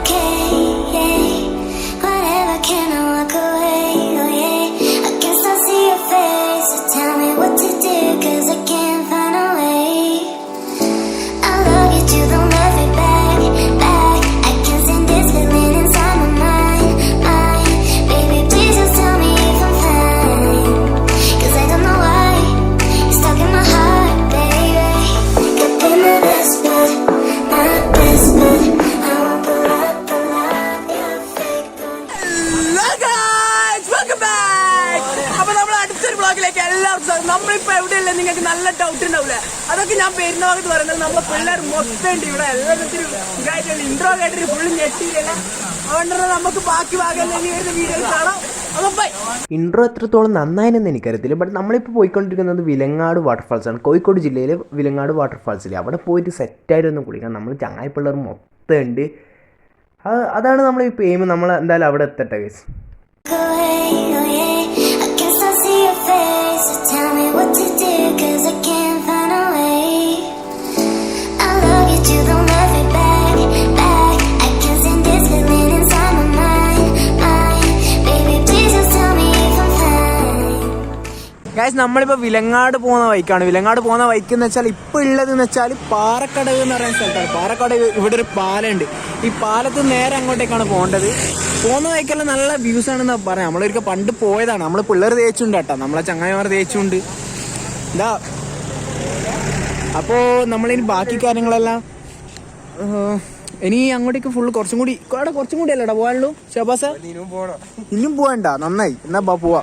Okay. can't പറയുന്നത് നമ്മളെ പിള്ളേർ മൊത്തം ഉണ്ട് ഇവിടെ. എല്ലാത്തിനും ഇതായിട്ടുള്ള ഇൻട്രോ കേട്ടിട്ട് ഫുള്ള് ഞെട്ടിയില്ല അതുകൊണ്ട് നമുക്ക് ബാക്കി ഭാഗം വീഡിയോ കാണാം. ഇൻട്രോ എത്രത്തോളം നന്നായെന്ന് എനിക്കറിയത്തില്ല. ബട്ട് നമ്മളിപ്പോൾ പോയിക്കൊണ്ടിരിക്കുന്നത് വിലങ്ങാട് വാട്ടർഫാൾസ് ആണ്. കോഴിക്കോട് ജില്ലയിലെ വിലങ്ങാട് വാട്ടർഫാൾസിൽ അവിടെ പോയിട്ട് സെറ്റായിട്ട് ഒന്ന് കുളിക്കാം നമ്മൾ ചങ്ങായി പിള്ളേർ മൊത്തം ഉണ്ട്. അതാണ് നമ്മൾ ഇപ്പോൾ എയിം നമ്മൾ എന്തായാലും അവിടെ എത്തട്ടെ ഗൈസ് ഗായ്സ് നമ്മളിപ്പോ വിലങ്ങാട് പോകുന്ന വൈക്കാണ്. വിലങ്ങാട് പോകുന്ന വൈക്ക് എന്ന് വെച്ചാൽ ഇപ്പൊ ഉള്ളത് എന്ന് വെച്ചാൽ പാറക്കടവ് എന്ന് പറയുന്ന സ്ഥലത്താണ്. പാറക്കടവ് ഇവിടെ ഒരു പാലമുണ്ട് ഈ പാലത്ത് നേരെ അങ്ങോട്ടേക്കാണ് പോകേണ്ടത്. പോകുന്ന വൈക്കെല്ലാം നല്ല വ്യൂസ് ആണെന്ന് പറയാം. നമ്മളൊരിക്കൽ പണ്ട് പോയതാണ്. നമ്മൾ പിള്ളേർ തേച്ചുണ്ട് കേട്ടോ. നമ്മളെ ചങ്ങായിമാർ തേച്ചുണ്ട്. എന്താ അപ്പോ നമ്മളിനി ബാക്കി കാര്യങ്ങളെല്ലാം ഇനി അങ്ങോട്ടേക്ക് ഫുള്ള് കുറച്ചും കൂടി അവിടെ കുറച്ചും കൂടി അല്ലടാ പോകാനുള്ളൂ. ഷബാസ? ഇനിയും പോകണ്ട. നന്നായി. എന്നാ പോവാ.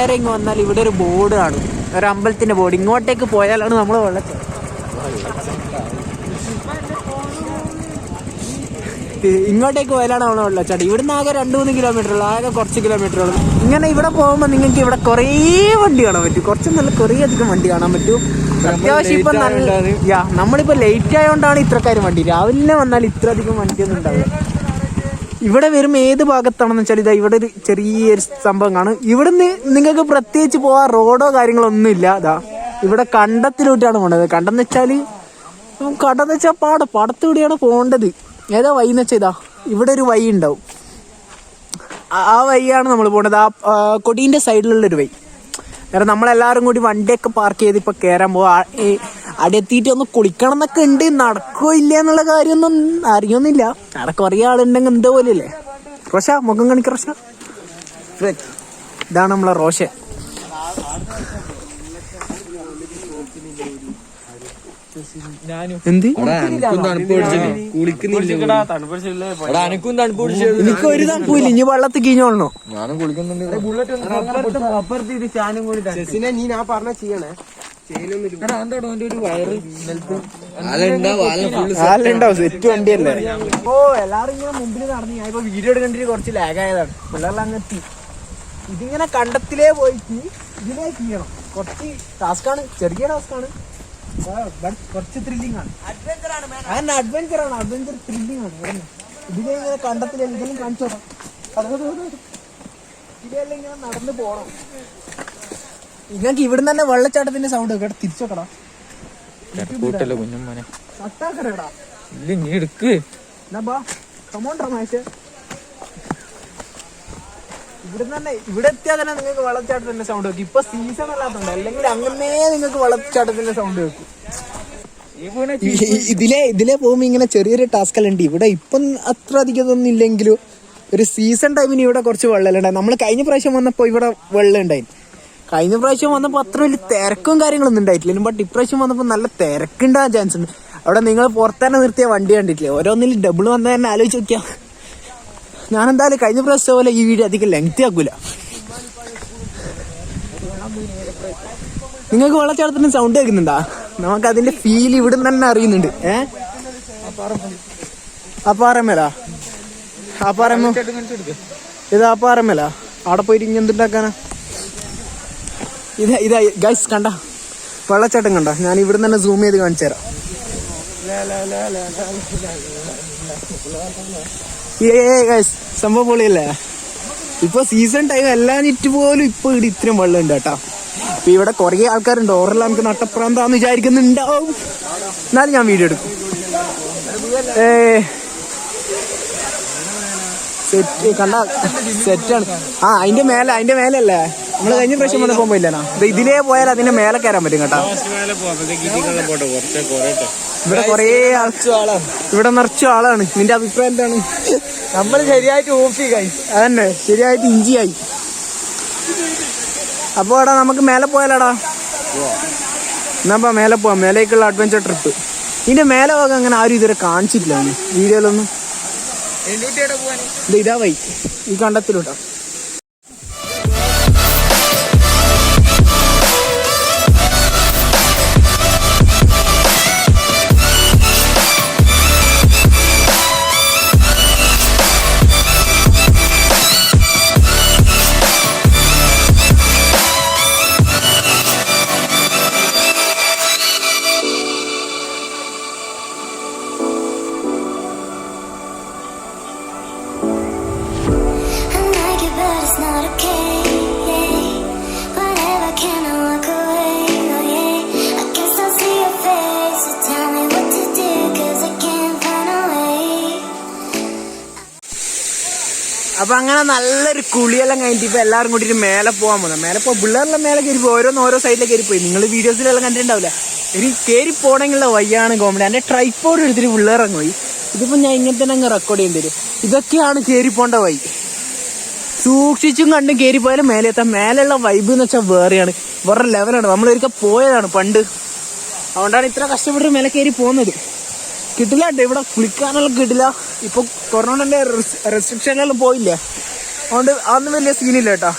നേരെ ഇങ്ങ് വന്നാൽ ഇവിടെ ഒരു ബോർഡ് കാണും. ഒരു അമ്പലത്തിന്റെ ബോർഡ്. ഇങ്ങോട്ടേക്ക് പോയാലാണ് നമ്മൾ വെള്ളത്തിൽ. ഇങ്ങോട്ടേക്ക് പോയാലാണ് നമ്മൾ വെള്ളച്ചാട്ടം. ഇവിടുന്ന് ആകെ രണ്ട് മൂന്ന് കിലോമീറ്റർ ഉള്ളു. ആകെ കുറച്ച് കിലോമീറ്റർ ഉള്ളു. ഇങ്ങനെ ഇവിടെ പോകുമ്പോൾ നിങ്ങൾക്ക് ഇവിടെ കുറേ വണ്ടി കാണാൻ പറ്റും. കുറച്ച് നല്ല കുറേ അധികം വണ്ടി കാണാൻ പറ്റും. അത്യാവശ്യം ഇപ്പം നല്ല യാ നമ്മളിപ്പോൾ ലേറ്റ് ആയതുകൊണ്ടാണ് ഇത്രക്കാരും വണ്ടി. രാവിലെ വന്നാൽ ഇത്ര അധികം വണ്ടിയൊന്നും ഉണ്ടാവില്ല. ഇവിടെ വരുമ്പോൾ ഏത് ഭാഗത്താണെന്ന് വെച്ചാൽ ഇതാ ഇവിടെ ഒരു ചെറിയൊരു സംഭവം കാണും. ഇവിടുന്ന് നിങ്ങൾക്ക് പ്രത്യേകിച്ച് പോവാ റോഡോ കാര്യങ്ങളോ ഒന്നും ഇല്ല. അതാ ഇവിടെ കണ്ടത്തിലോട്ടാണ് പോണത്. കണ്ടെന്ന് വെച്ചാൽ കണ്ടെന്ന് വെച്ചാൽ പാടം പാടത്തൂടെയാണ് പോകേണ്ടത്. ഏതാ വഴി എന്ന് വെച്ചാൽ ഇതാ ഇവിടെ ഒരു വഴി ഉണ്ടാവും. ആ- വഴിയാണ് നമ്മൾ പോണത്. ആ കൊടീന്റെ സൈഡിലുള്ളൊരു വൈ കാരണം നമ്മളെല്ലാവരും കൂടി വണ്ടിയൊക്കെ പാർക്ക് ചെയ്ത് ഇപ്പൊ കയറാൻ പോവാ. അവിടെ എത്തിയിട്ട് ഒന്ന് കുളിക്കണം എന്നൊക്കെ ഉണ്ട്. നടക്കോ ഇല്ല എന്നുള്ള കാര്യമൊന്നും അറിയൊന്നുമില്ല അവിടെ കുറേ ആളുണ്ടെങ്കിൽ എന്തോ പോലെയല്ലേ? റോഷ മുഖം കാണിക്ക റോഷ. ഇതാണ് നമ്മളെ റോഷ. എനിക്ക് ഒരു തണുപ്പില്ല ഇനി വെള്ളത്തിൽ കിഞ്ഞോളണോ? ഞാനും കുളിക്കുന്നുണ്ട്. ആളുണ്ടാവും സെറ്റ് വണ്ടിയല്ലേ? ഓ എല്ലാരും ഇങ്ങനെ മുമ്പിൽ നടന്നു ഞാൻ ഇപ്പൊ വീഡിയോ എടുക്കണ്ടിട്ട് കുറച്ച് ലാഗ് ആയതാണ്. പിള്ളേരെല്ലാം അങ്ങ് എത്തി. ഇതിങ്ങനെ കണ്ടത്തിലേ പോയിട്ട് ഇതിലേ ചെയ്യണം. കുറച്ച് ടാസ്ക് ആണ് ചെറിയ ടാസ്ക് ആണ്. ആ, but കുറച്ച് ത്രില്ലിംഗ് ആണ്. അങ്ങനെ അഡ്വഞ്ചർ ആണ് അഡ്വഞ്ചർ ത്രില്ലിംഗ് ആണ്. ഇതിനെ ഇങ്ങനെ കണ്ടത്തിലെന്തെങ്കിലും ഇതെല്ലാം കാണിച്ചു ഇതെല്ലാം ഇങ്ങനെ നടന്നു പോണം. നിങ്ങൾക്ക് ഇവിടുന്ന് തന്നെ വെള്ളച്ചാട്ടത്തിന്റെ സൗണ്ട് കേട്ടോ തിരിച്ചോക്കടാ. കൂട്ടല്ലോ കുഞ്ഞമ്മനെ. കട്ടാക്കരടാ ഇല്ല നീ എടുക്ക്. എന്നാ ബാ. Come on Ramesh. ഇവിടെ തന്നെ ഇവിടെ എത്തിയാൽ തന്നെ നിങ്ങൾക്ക് വെള്ളച്ചാട്ടത്തിന്റെ സൗണ്ട് വെക്കും ഇപ്പൊ സീസൺ അല്ലാത്തതുണ്ട് അല്ലെങ്കിൽ അങ്ങനെ നിങ്ങൾക്ക് വെള്ളച്ചാട്ടത്തിന്റെ സൗണ്ട് വെക്കും ഇതിലെ ഇതിലെ പോകുമ്പോ ഇങ്ങനെ ചെറിയൊരു ടാസ്ക് എല്ലാം ഉണ്ട്. ഇവിടെ ഇപ്പം അത്ര അധികം ഒന്നും ഇല്ലെങ്കിലും ഒരു സീസൺ ടൈമിന് ഇവിടെ കുറച്ച് വെള്ളം ഉണ്ടായി. നമ്മൾ കഴിഞ്ഞ പ്രാവശ്യം വന്നപ്പോൾ ഇവിടെ വെള്ളം ഉണ്ടായി. കഴിഞ്ഞ പ്രാവശ്യം വന്നപ്പോൾ അത്ര വലിയ തിരക്കും കാര്യങ്ങളൊന്നും ഉണ്ടായിട്ടില്ല. ബട്ട് ഇപ്രാവശ്യം വന്നപ്പോൾ നല്ല തിരക്കുണ്ടാകാൻ ചാൻസ് ഉണ്ട്. അവിടെ നിങ്ങൾ പുറത്തന്നെ നിർത്തിയ വണ്ടി കണ്ടിട്ടില്ലേ? ഓരോന്നിൽ ഡബിൾ വന്ന തന്നെ ആലോചിച്ച് നോക്കിയാ. ഞാൻ എന്തായാലും കഴിഞ്ഞ പ്രാവശ്യം പോലെ ഈ വീഡിയോ അധികം ലെങ്തി ആക്കൂല. നിങ്ങൾക്ക് വെള്ളച്ചാട്ടത്തിന് സൗണ്ട് കേൾക്കുന്നുണ്ടാ? നമുക്ക് അതിന്റെ ഫീൽ ഇവിടെ തന്നെ അറിയുന്നുണ്ട്. ഏ? ആ അപ്പാറമ്മ ഇത് ആ അവിടെ പോയിട്ട് ഇനി എന്തുണ്ടാക്കാനാ? ഇത് ഇത് ഗൈസ് കണ്ട. വെള്ളച്ചാട്ടം കണ്ട. ഞാൻ ഇവിടുന്ന് തന്നെ സൂം ചെയ്ത് കാണിച്ചു തരാം. ഏ ഗൈസ് സംഭവം പൊളിയല്ലേ? ഇപ്പൊ സീസൺ ടൈം എല്ലാം നിറ്റ് പോലും ഇപ്പൊ ഇവിടെ ഇത്രയും വെള്ളം ഉണ്ട് കേട്ടോ. ഇപ്പൊ ഇവിടെ കൊറേ ആൾക്കാരുണ്ട്. ഓറെല്ലാം നമുക്ക് നട്ടപ്രാന്താന്ന് വിചാരിക്കുന്നുണ്ടാവും. എന്നാലും ഞാൻ വീഡിയോ എടുക്കും. ഏ സെറ്റ് കണ്ട. സെറ്റാണ് ആ അതിന്റെ മേലെ അതിന്റെ മേലല്ലേ? നമ്മൾ കഴിഞ്ഞ പ്രാവശ്യം വന്നപ്പോ പോയില്ലനാ ഇത് ഇതിലേ പോയാൽ അതിന്റെ മേലെ കയറാൻ പറ്റും കേട്ടോ. ഇവിടെ കൊറേ ഇവിടെ നിറച്ച ആളാണ്. നിന്റെ അഭിപ്രായം എന്താണ്? നമ്മൾ ശരിയായിട്ട് ഓഫി കഴിച്ചു അതന്നെ ശരിയായിട്ട് ഇഞ്ചിയായി. അപ്പൊ എടാ നമുക്ക് മേലെ പോയാലടാ. എന്നാ മേലെ പോവാം. മേലേക്കുള്ള അഡ്വഞ്ചർ ട്രിപ്പ് ഇതിന്റെ മേലെ പോകാൻ അങ്ങനെ ആരും ഇതുവരെ കാണിച്ചിട്ടില്ല വീഡിയോയിലൊന്നും. ഇതാ വൈ. ഈ കണ്ടത്തിലോട്ടാ. അപ്പൊ അങ്ങനെ നല്ലൊരു കുളിയെല്ലാം കഴിഞ്ഞിട്ട് ഇപ്പൊ എല്ലാവരും കൂട്ടിട്ട് മേലെ പോകാൻ പോകുന്നത് മേലെ പോ പിള്ളേരെല്ലാം മേലെ കയറി പോയി. ഓരോന്ന് ഓരോ സൈഡിലേക്ക് കയറി പോയി. നിങ്ങൾ വീഡിയോസിലെല്ലാം കണ്ടിട്ടുണ്ടാവില്ല. ഇനി കയറി പോണെങ്കിലുള്ള വയ്യാണ് കോമഡി എന്റെ ട്രൈപ്പോഡ് എടുത്തിട്ട് പിള്ളേർ പോയി. ഇതിപ്പോ ഞാൻ ഇങ്ങനെ തന്നെ അങ്ങ് റെക്കോർഡ് ചെയ്യേണ്ടി വരും. ഇതൊക്കെയാണ് കയറി പോണ്ട വൈ സൂക്ഷിച്ചും കണ്ടും കയറി പോയാലും മേലെ എത്താം. മേലെയുള്ള വൈബ് എന്ന് വെച്ചാൽ വേറെയാണ്. വേറെ ലെവലാണ് നമ്മളൊരിക്കൽ പോയതാണ് പണ്ട്. അതുകൊണ്ടാണ് ഇത്ര കഷ്ടപ്പെട്ട് മേലെ കയറി പോകുന്നത്. കിട്ടില്ല കേട്ടോ ഇവിടെ കുളിക്കാനെല്ലാം കിട്ടില്ല ഇപ്പൊ കൊറോണന്റെ റെസ്ട്രിക്ഷനെല്ലാം പോയില്ലേ? അതുകൊണ്ട് അതൊന്നും വലിയ സീനില്ല കേട്ടോ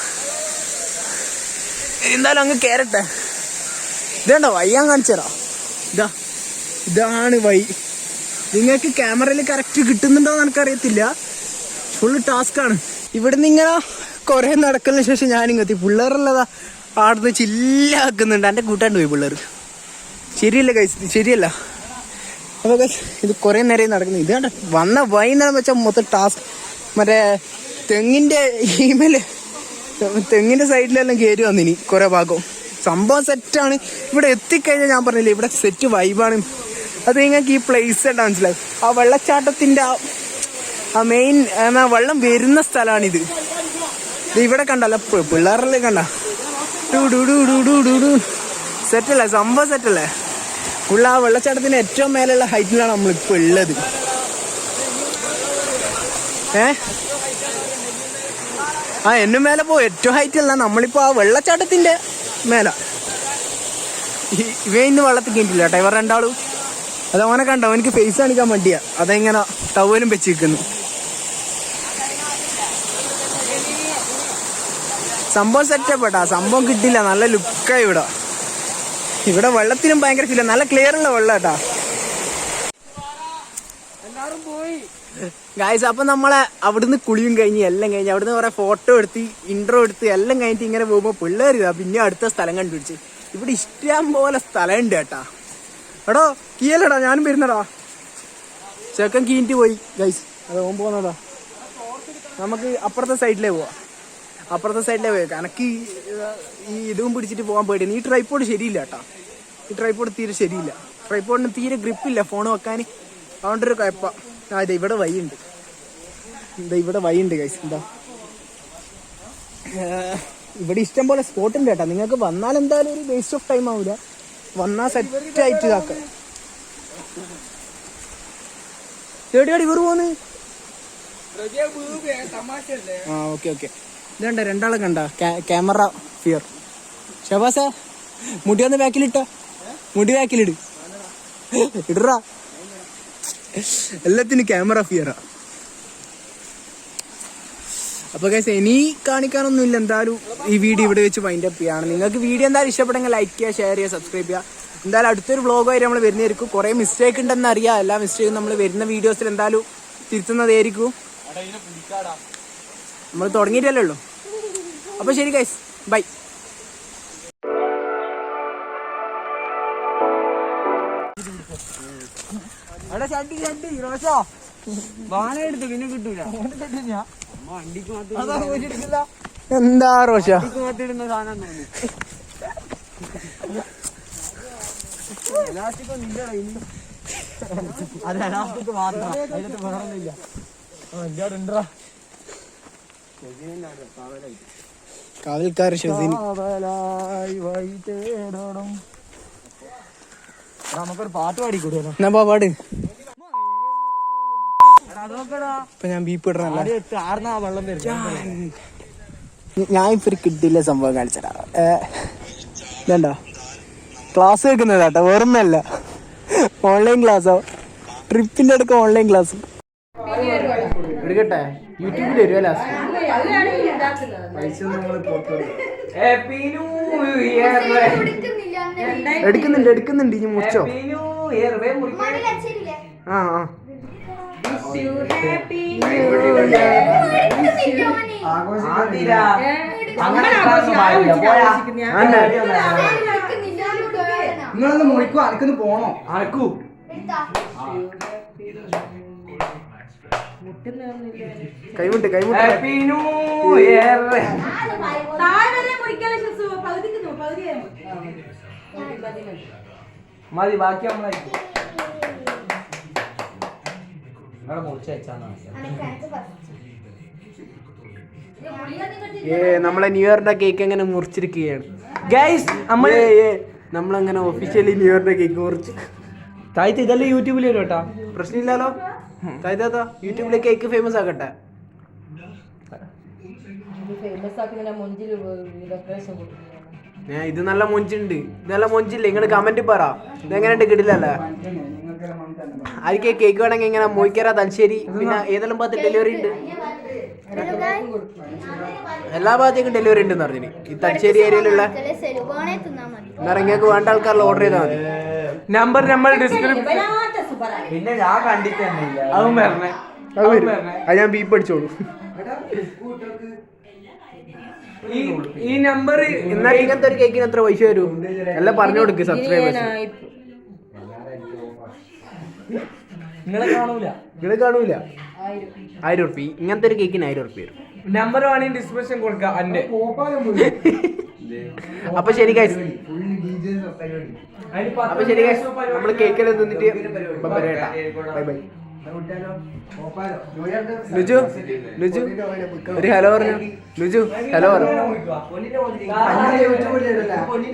എന്തായാലും അങ്ങ് കേറട്ടെ. ഇതേണ്ടോ? വയ്യാൻ കാണിച്ചേരാ ഇതാ ഇതാണ് വൈ. നിങ്ങൾക്ക് ക്യാമറയിൽ കറക്റ്റ് കിട്ടുന്നുണ്ടോ എന്ന് എനിക്കറിയത്തില്ല. ഫുള്ള് ടാസ്ക് ആണ്. ഇവിടുന്ന് ഇങ്ങനെ കുറെ നടക്കുന്നതിന് ശേഷം ഞാനിങ്ങെത്തി പിള്ളേരുള്ളതാ ആടുന്ന് ചില്ലാക്കുന്നുണ്ട്. എന്റെ കൂട്ടാണ്ട് പോയി പിള്ളേർ ശരിയല്ല കൈസ് ശരിയല്ല? അപ്പൊ guys, ഇത് കുറെ നേരം നടക്കുന്നു. ഇത് കണ്ട? വന്ന വൈകുന്നേരം വെച്ചാൽ മൊത്തം ടാസ്ക് മറ്റേ തെങ്ങിന്റെ ഈമേൽ തെങ്ങിന്റെ സൈഡിലെല്ലാം കയറി വന്നിനി കുറെ ഭാഗവും സംഭവം സെറ്റാണ് ഇവിടെ എത്തിക്കഴിഞ്ഞാൽ ഞാൻ പറഞ്ഞില്ലേ ഇവിടെ സെറ്റ് വൈബാണ് അത് നിങ്ങൾക്ക് ഈ പ്ലേസ് ആയിട്ട് മനസ്സിലാവും ആ വെള്ളച്ചാട്ടത്തിന്റെ ആ മെയിൻ എന്നാ വെള്ളം വരുന്ന സ്ഥലമാണിത് ഇത് ഇവിടെ കണ്ടല്ല പിള്ളേരെല്ലാം കണ്ട? സെറ്റല്ലേ സംഭവം സെറ്റല്ലേ ഉള്ള ആ വെള്ളച്ചാട്ടത്തിന്റെ ഏറ്റവും മേലെയുള്ള ഹൈറ്റിലാണ് നമ്മൾ ഇപ്പൊ ഉള്ളത്. ഏ? ആ എന്നും മേലെ പോ ഏറ്റവും ഹൈറ്റ് അല്ല നമ്മളിപ്പോൾ ആ വെള്ളച്ചാട്ടത്തിന്റെ മേലെ. ഇവയിന്ന് വെള്ളത്തിൽ കിട്ടില്ല കേട്ടോ. ഇവർ രണ്ടാളും. അത് അവനെ കണ്ടോ? എനിക്ക് ഫേസ് കാണിക്കാൻ വേണ്ടിയാ. അതെങ്ങനെ ടവലും വെച്ചിരിക്കുന്നു. സംഭവം സെറ്റപ്പെട്ടാ സംഭവം കിട്ടില്ല. നല്ല ലുക്കായി ഇവിടെ. ഇവിടെ വെള്ളത്തിനും ഭയങ്കര ഫീല നല്ല ക്ലിയർ ഉള്ള വെള്ളം കേട്ടാ. ഗായ്സ് അപ്പൊ നമ്മളെ അവിടുന്ന് കുളിയും കഴിഞ്ഞ് എല്ലാം കഴിഞ്ഞ് അവിടുന്ന് കുറെ ഫോട്ടോ എടുത്ത് ഇൻട്രോ എടുത്ത് എല്ലാം കഴിഞ്ഞിട്ട് ഇങ്ങനെ പോകുമ്പോ പിള്ളേർ പിന്നെ അടുത്ത സ്ഥലം കണ്ടുപിടിച്ച്. ഇവിടെ ഇഷ്ടം പോലെ സ്ഥലം ഉണ്ട് കേട്ടാ. എടോ കീയല്ലടാ? ഞാനും വരുന്നടാ. ചെക്കൻ കീഞ്ഞിട്ട് പോയി. ഗൈസ് അത് ഓൻ നമുക്ക് അപ്പുറത്തെ സൈഡിലേ പോവാ. അപ്പുറത്തെ സൈഡിലേ പോയി കണക്ക് ഈ ഇതും പിടിച്ചിട്ട് പോകാൻ പേടിയാണ് ഈ ട്രൈപ്പോഡ് ശരിയില്ല കേട്ടോ ഈ ട്രൈപ്പോഡ് തീരെ ശരിയില്ല. ട്രൈപ്പോഡിന് തീരെ ഗ്രിപ്പില്ല ഫോൺ വെക്കാൻ അതുകൊണ്ടൊരു കുഴപ്പ. ആ ഇത് ഇവിടെ ഉണ്ട് എന്താ ഇവിടെ വഴിയുണ്ട് കൈസ് എന്താ? ഇവിടെ ഇഷ്ടം പോലെ സ്പോട്ട് ഉണ്ട് കേട്ടോ നിങ്ങൾക്ക് വന്നാൽ എന്തായാലും ഒരു വേസ്റ്റ് ഓഫ് ടൈം ആവില്ല വന്നാൽ സെറ്റ് ആയിട്ട് ഇതാക്ക. എവിടെയാണ് ഇവർ പോന്ന് ആ ഓക്കെ ഓക്കെ. ഇതണ്ട രണ്ടാളെ കണ്ട? ക്യാമറ ഫിയർ ഷബാസ മുടി ഒന്ന് ബാക്കിലിട്ട മുടി ബാക്കിലിട് ഇടറാ. എല്ലാത്തിനും ക്യാമറ ഫിയറാ അപ്പൊ കേസ് ഇനി കാണിക്കാനൊന്നും ഇല്ല എന്തായാലും ഈ വീഡിയോ ഇവിടെ വെച്ച് വൈൻഡ് അപ്പ് ചെയ്യാണ്. നിങ്ങൾക്ക് വീഡിയോ എന്തായാലും ഇഷ്ടപ്പെട്ടെങ്കിൽ ലൈക്ക് ചെയ്യുക ഷെയർ ചെയ്യുക സബ്സ്ക്രൈബ് ചെയ്യുക. എന്തായാലും അടുത്തൊരു വ്ളോഗായിട്ട് നമ്മൾ വരുന്നതായിരിക്കും. കുറേ മിസ്റ്റേക്ക് ഉണ്ടെന്ന് അറിയാം. എല്ലാ മിസ്റ്റേക്കും നമ്മൾ വരുന്ന വീഡിയോസിൽ എന്തായാലും തിരുത്തുന്നതായിരിക്കും. നമ്മൾ തുടങ്ങിയിട്ടല്ലേ ഉള്ളൂ? അപ്പോൾ ശരി ഗൈസ് ബൈ അവിടെ ചട്ടി ചട്ടി റോഷോ. വാന എടുത്തു പിന്നെ കിട്ടൂല. വണ്ടിക്ക് മാത്രം എന്താ റോഷ? മാത്രം സാധനം തോന്നി നിന്റെ അത് അനാസ്ഥക്ക് മാത്രം. അതിനകത്ത് വേറൊന്നുമില്ല തേടണം. എടാ, നമുക്കൊരു പാട്ട് പാടിക്കൂടെ എന്നാ പാട്. ഇപ്പൊ ഞാൻ ബീപ്പ് ഇടണല്ല വെള്ളം വരും. ഞാൻ ഇപ്പൊ ഒരു കിട്ടില്ല സംഭവം കാണിച്ചടാ ഇതണ്ടോ ക്ലാസ് കേൾക്കുന്നതാട്ടോ കേട്ടോ വേറൊന്നല്ല ഓൺലൈൻ ക്ലാസ്സോ. ട്രിപ്പിന്റെ അടുക്ക ഓൺലൈൻ ക്ലാസ്. എടുക്കട്ടെ? യൂട്യൂബിൽ വരുമോ ലാസ്റ്റ് പൈസ നമ്മൾ എടുക്കുന്നുണ്ട് എടുക്കുന്നുണ്ട് ഇനി മുറിച്ചോ? ആ ആ. നിങ്ങളൊന്ന് മുറിക്കോ അനക്കൊന്ന് പോണോ? അനക്കൂ കൈമുട്ട് കൈമുട്ട്. മതി. ബാക്കി നമ്മളെ നിങ്ങളെ മുറിച്ച് വെച്ചാൽ ഏ നമ്മളെ ന്യൂ ഇയറിന്റെ കേക്ക് എങ്ങനെ മുറിച്ചിരിക്കുകയാണ്? ഗൈസ് നമ്മൾ നമ്മളങ്ങനെ ഒഫീഷ്യലി ന്യൂ ഇയറിന്റെ കേക്ക് മുറിച്ച്. താഴ്ത്തി ഇതല്ലേ യൂട്യൂബിൽ വരും കേട്ടാ പ്രശ്നമില്ലല്ലോ? താത്ത യൂട്യൂബിലെ കേക്ക് ഫേമസ് ആക്കട്ടെ. ഇത് നല്ല മൊഞ്ചുണ്ട് ഇത് നല്ല മൊഞ്ചില്ലേ? നിങ്ങൾ കമന്റ് പറ. ഇതെങ്ങനെയുണ്ട് കിടിലല്ലേ? ആർക്കെ കേക്ക് വേണമെങ്കിൽ ഇങ്ങനെ മോയിക്കര തലശ്ശേരി പിന്നെ ഏതെല്ലാം ഭാഗത്ത് ഡെലിവറി ഉണ്ട് എല്ലാ ഭാഗത്തേക്കും ഡെലിവറി ഉണ്ടെന്ന് പറഞ്ഞു ഈ തലശ്ശേരി ഏരിയയിലുള്ള സെലുബോണെ തിന്നാ മതി. എന്നാ നിങ്ങൾക്ക് വേണ്ട ആൾക്കാരിൽ ഓർഡർ ചെയ്താൽ മതി. നമ്പർ നമ്മൾ ഡിസ്ക്രിപ്ഷൻ പിന്നെ ഞാൻ കണ്ടിട്ട് തന്നെ ഇല്ല അതും വരണേ അത് വരും. അത് ഞാൻ ബീപ്പ് അടിച്ചോളൂ. ഈ നമ്പർ എന്നാൽ ഇങ്ങനത്തെ ഒരു കേക്കിന് എത്ര പൈസ വരും? എല്ലാം പറഞ്ഞു കൊടുക്ക് സബ്സ്ക്രൈബേഴ്സ് നിങ്ങളെ കാണൂല. നിങ്ങളെ കാണൂല? ആയിരം. ഉറുപ്പി ഇങ്ങനത്തെ ഒരു കേക്കിന് ആയിരം ഉറുപ്പി വരും. നമ്പർ വേണമെങ്കിൽ ഡിസ്ക്രിപ്ഷൻ കൊടുക്കാം അന്റെ. അപ്പൊ ശരി ഗൈസ് അപ്പൊ ശരി നമ്മൾ കേക്കെല്ലാം നിന്നിട്ട് ബൈ ബൈ ലുജു ലുജു ഒരു ഹലോ പറഞ്ഞു. ലുജു ഹലോ പറഞ്ഞു.